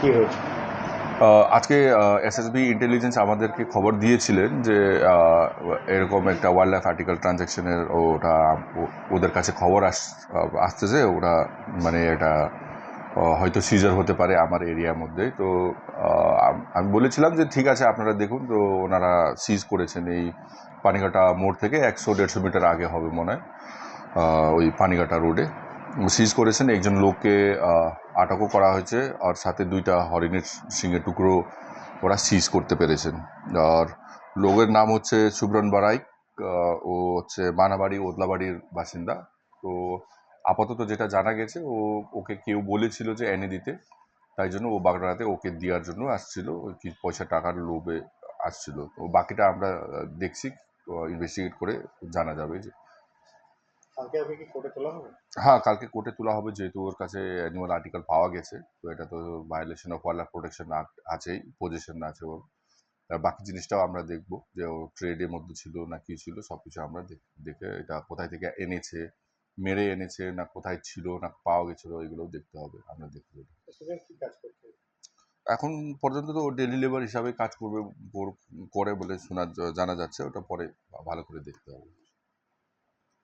কি হয়েছে? আজকে এসএসবি ইন্টেলিজেন্স আমাদেরকে খবর দিয়েছিলেন যে এরকম একটা ওয়াইল্ড লাইফ আর্টিকেল ট্রানজ্যাকশনের ওটা ওদের কাছে খবর আস আসতেছে। ওরা মানে এটা হয়তো সিজার হতে পারে আমার এরিয়ার মধ্যে। তো আমি বলেছিলাম যে, ঠিক আছে, আপনারা দেখুন। তো, ওনারা সিজ করেছেন এই পানিঘাটা মোড় থেকে একশো দেড়শো মিটার আগে হবে মনে হয় ওই পানিঘাটা রোডে। সিজ করেছেন। একজন লোককে আটকও করা হয়েছে আর সাথে দুইটা হরিণের সিংহের টুকরো ওরা সিজ করতে পেরেছেন। আর লোকের নাম হচ্ছে সুব্রন বারাই ও হচ্ছে মানাবাড়ি, ওদলাবাড়ির বাসিন্দা। তো আপাতত যেটা জানা গেছে, ও, ওকে কেউ বলেছিল যে এনে দিতে। তাই জন্য ও বাগড়াতে ওকে দেওয়ার জন্য আসছিল। কি পয়সা, টাকার লোভে আসছিল। তো বাকিটা আমরা দেখছি ইনভেস্টিগেট করে জানা যাবে যে কালকে আপনি কি কোর্টে তোলা হবে হ্যাঁ কালকে কোর্টে তোলা হবে যেহেতু ওর কাছে অ্যানিমাল আর্টিকেল পাওয়া গেছে তো এটা তো violation of wild protection act আছেই পজিশন আছে ওর। আর বাকি জিনিসটাও আমরা দেখব যে ও ট্রেডের মধ্যে ছিল না কি ছিল সব কিছু আমরা দেখ- এটা কোথায় থেকে এনেছে মেরে এনেছে না কোথায় ছিল না পাওয়া গেছিল এগুলোও দেখতে হবে আমরা দেখতে হবে এখন পর্যন্ত তো ডেলি লেবার হিসাবে কাজ করবে করে বলে শোনা জানা যাচ্ছে ওটা পরে ভালো করে দেখতে হবে।